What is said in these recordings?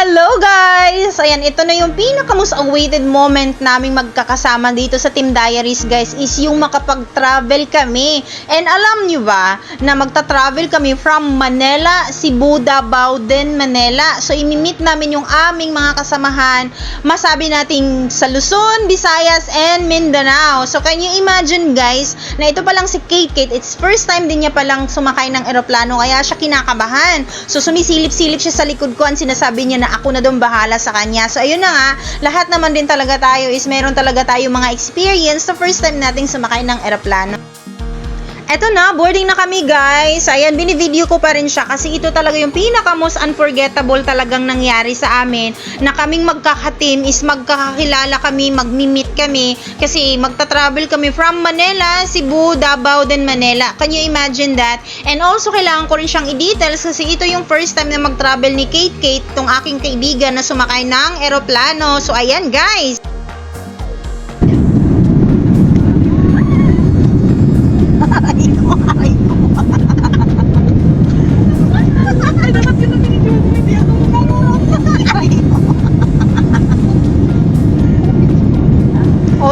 Hello guys! Ayan, ito na yung pinaka-most awaited moment naming magkakasama dito sa Team Diaries guys is yung makapag-travel kami. And alam nyo ba na magta-travel kami from Manila, Cebu, Davao, then Manila. So imimit namin yung aming mga kasamahan, masabi nating sa Luzon, Visayas, and Mindanao. So can you imagine guys na ito pa lang si Kate Kate, it's first time din niya palang sumakay ng eroplano kaya siya kinakabahan. So sumisilip-silip siya sa likod ko, ang sinasabi niya na ako na doon bahala sa kanya. So ayun na nga, lahat naman din talaga tayo is meron talaga tayo mga experience sa first time nating sumakay ng eroplano. Eto na, boarding na kami guys. Ayan, binivideo ko pa rin siya kasi ito talaga yung pinaka most unforgettable talagang nangyari sa amin na kaming magkakateam is magkakakilala kami, magmi-meet kami kasi magta-travel kami from Manila, Cebu, Davao, then Manila. Can you imagine that? And also, kailangan ko rin siyang i-details kasi ito yung first time na mag-travel ni Kate Kate, tong aking kaibigan na sumakay ng eroplano. So, ayan guys.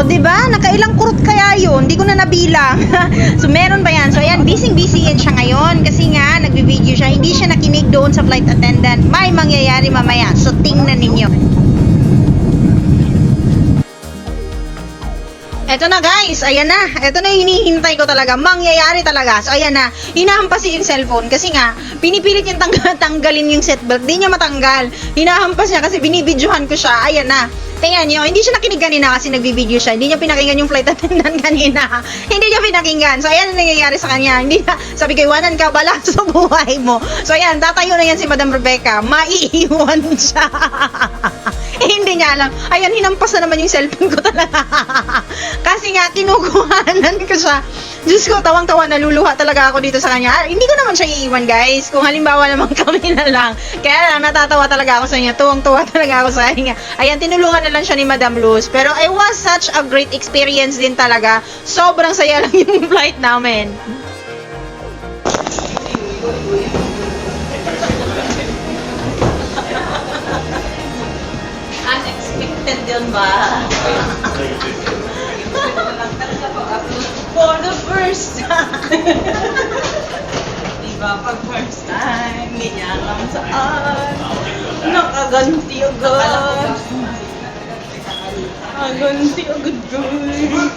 Di ba? Nakailang kurot kaya yun? Hindi ko na nabilang. so, meron ba yan? So, ayan, busy-busy yan siya ngayon. Kasi nga, nagbi-video siya. Hindi siya nakinig doon sa flight attendant. May mangyayari mamaya. So, tingnan ninyo. Eto na guys, ayan na. Eto na hinihintay ko talaga. Mangyayari talaga. So ayan na. Hinahampas yung cellphone kasi nga pinipilit niyang tanggal tanggalin yung seatbelt. Di niya matanggal. Hinahampas niya kasi binibidyohan ko siya. Ayan na. Tingnan niyo, hindi siya nakinig kanina kasi nagbibideo siya. Hindi niya pinakinggan yung flight attendant kanina. hindi niya pinakinggan. So ayan ang nangyayari sa kanya. Hindi na, sabi ko, iwanan ka bala sa buhay mo. So ayan, tatayo na yan si Madam Rebecca. Maiiwan siya. eh, hindi niya alam. Ayan, hinampas na naman yung cellphone ko talaga. Kasi nga, kinukuhanan ko siya. Diyos ko, tawang-tawa, naluluha talaga ako dito sa kanya. Ah, hindi ko naman siya iiwan, guys. Kung halimbawa naman kami na lang. Kaya lang, natatawa talaga ako sa kanya. Tuwang-tuwa talaga ako sa kanya. Ayan, tinulungan na lang siya ni Madam Luz. Pero it was such a great experience din talaga. Sobrang saya lang yung flight namin. Unexpected yun ba? For the first time. Diba pag first time, niya alam saan. Nakaganti agad. Nakaganti agad guys.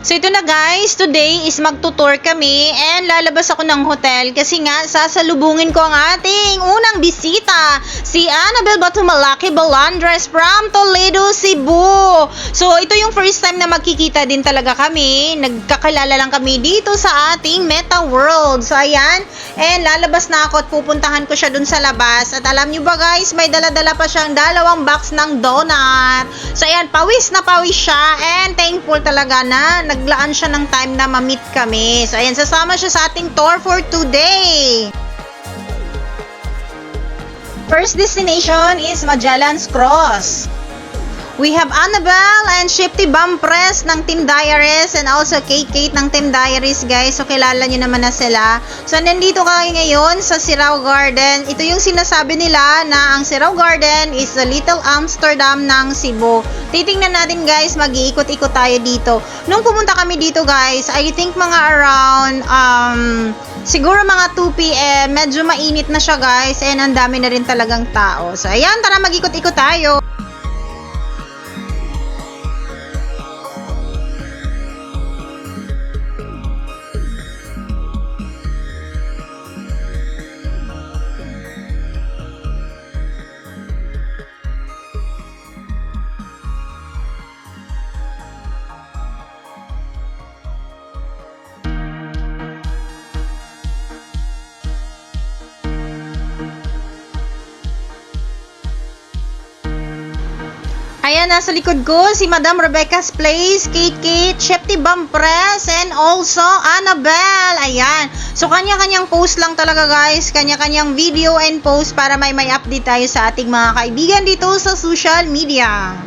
So ito na guys, today is magtutour kami and lalabas ako ng hotel kasi nga sasalubungin ko ang ating unang bisita, si Annabel Batumalaki Balandres from Toledo, Cebu. So ito yung first time na magkikita din talaga kami, nagkakilala lang kami dito sa ating Meta World. So ayan, and lalabas na ako at pupuntahan ko siya dun sa labas. At alam nyo ba guys, may dala-dala pa siyang dalawang box ng donut. So ayan, pawis na pawis siya and thankful talaga na naglaan siya ng time na ma-meet kami. So, ayan, sasama siya sa ating tour for today. First destination is Magellan's Cross. We have Annabelle and Shifty Bumpress ng Team Diaries and also Kate Kate ng Team Diaries guys. So kilala nyo naman na sila. So nandito kami ngayon sa Sirao Garden. Ito yung sinasabi nila na ang Sirao Garden is the Little Amsterdam ng Cebu. Titingnan natin guys, mag-iikot-ikot tayo dito. Nung pumunta kami dito guys, I think mga around um, siguro mga 2 p.m. Medyo mainit na siya guys and ang dami na rin talagang tao. So ayan, tara mag-ikot-ikot tayo. Ayan, nasa likod ko si Madam Rebecca's Place, Kate Kate, Shepty Bumpress, and also Annabelle. Ayan. So, kanya-kanyang post lang talaga guys. Kanya-kanyang video and post para may may update tayo sa ating mga kaibigan dito sa social media.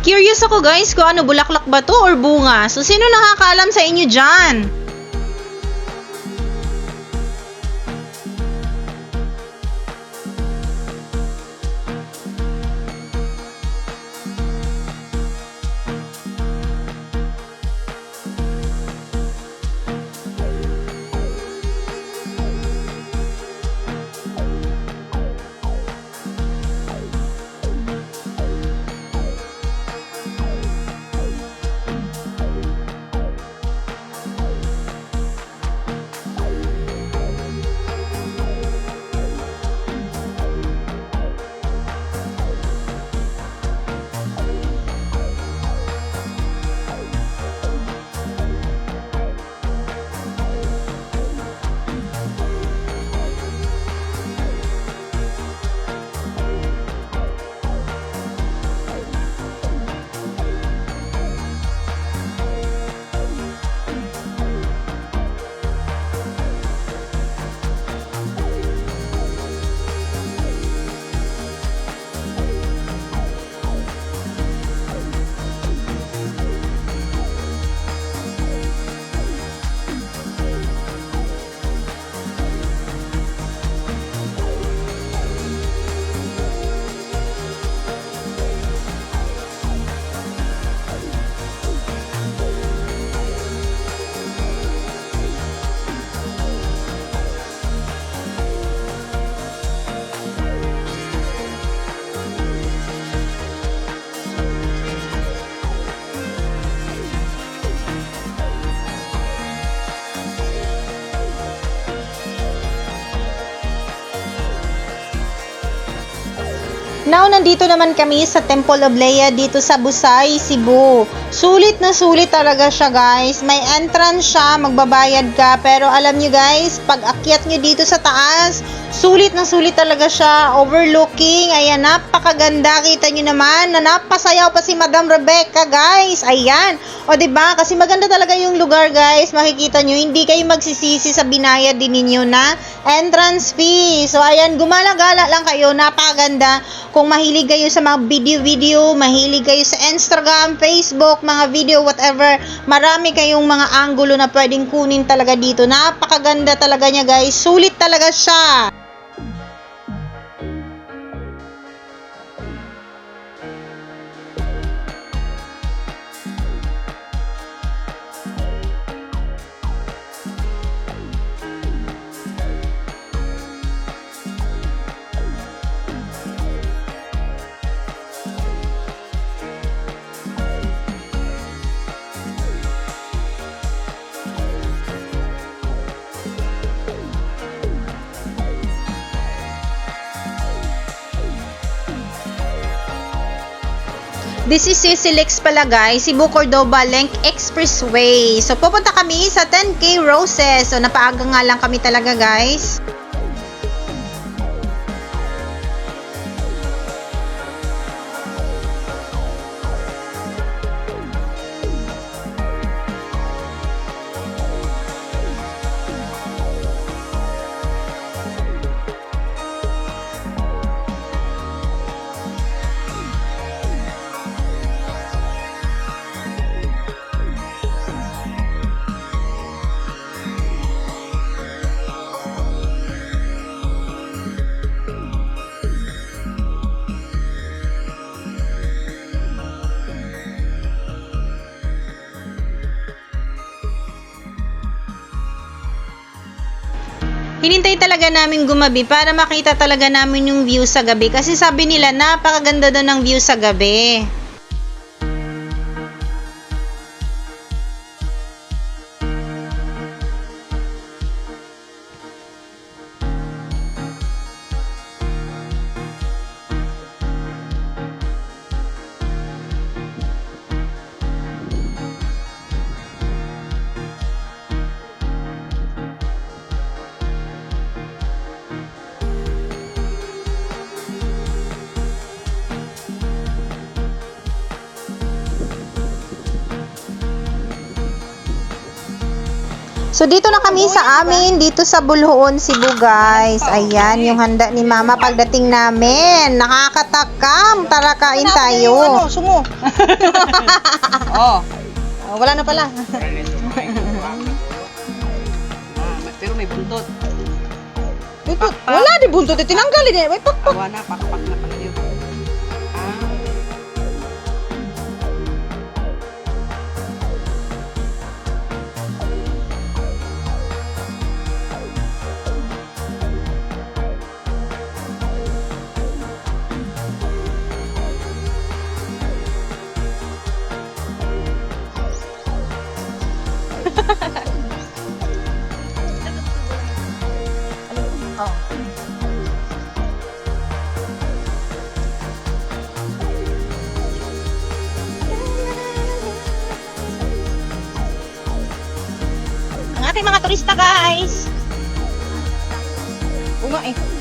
Curious ako guys kung ano bulaklak ba to or bunga. So sino nakakaalam sa inyo dyan? Nandito naman kami sa Temple of Leia dito sa Busay, Cebu. Sulit na sulit talaga siya, guys. May entrance siya, magbabayad ka. Pero alam nyo, guys, pag akyat nyo dito sa taas, sulit na sulit talaga siya. Overlooking, ayan, napakaganda. Kita nyo naman na napasayaw pa si Madam Rebecca, guys. Ayan. O, ba Kasi maganda talaga yung lugar, guys. Makikita nyo, hindi kayo magsisisi sa binayad din ninyo na entrance fee. So, ayan, gumala-gala lang kayo. Napakaganda. Kung mahilig kayo sa mga video-video, mahilig kayo sa Instagram, Facebook, mga video, whatever, marami kayong mga angulo na pwedeng kunin talaga dito. Napakaganda talaga niya, guys. Sulit talaga siya. This is Sisilix pala guys, Cebu Cordoba Link Expressway. So pupunta kami sa 10K Roses. So napaaga nga lang kami talaga guys. Hinintay talaga namin gumabi para makita talaga namin yung view sa gabi. Kasi sabi nila, napakaganda daw ng view sa gabi. So dito na kami sa amin, dito sa Bulhoon, Cebu guys. Ayan, yung handa ni Mama pagdating namin. Nakakatakam. Tara kain tayo. Ano, sumo. oh. Oh, wala na pala. Ah, may- pero may buntot. Wala di buntot. Tinanggal din. May pak Awa na, pakpak na Ang ating mga turista guys. Uma eh.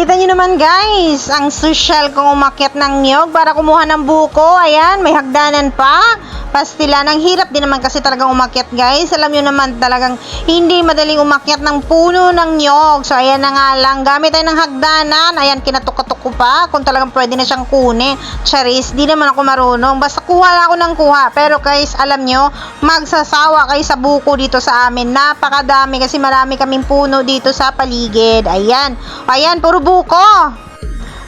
Kita nyo naman guys, ang social kong umakyat ng niyog para kumuha ng buko. Ayan, may hagdanan pa. Pastila, ang hirap din naman kasi talagang umakyat guys. Alam nyo naman talagang hindi madaling umakyat ng puno ng niyog. So ayan na nga lang, gamit tayo ng hagdanan. Ayan, kinatukatok ko pa kung talagang pwede na siyang kunin. Charis, di naman ako marunong. Basta kuha lang ako ng kuha. Pero guys, alam nyo, magsasawa kayo sa buko dito sa amin. Napakadami kasi marami kaming puno dito sa paligid. Ayan. Ayan, puro buko.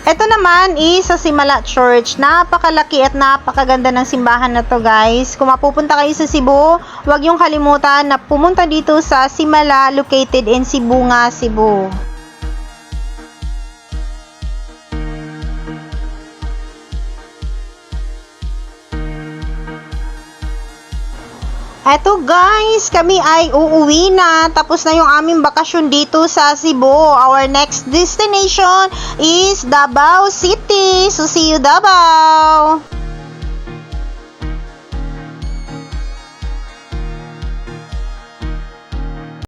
Ito naman is sa Simala Church. Napakalaki at napakaganda ng simbahan na to guys. Kung mapupunta kayo sa Cebu, huwag yung kalimutan na pumunta dito sa Simala located in Cebu nga, Cebu. Eto guys, kami ay uuwi na. Tapos na yung aming bakasyon dito sa Cebu. Our next destination is Davao City. So see you Davao!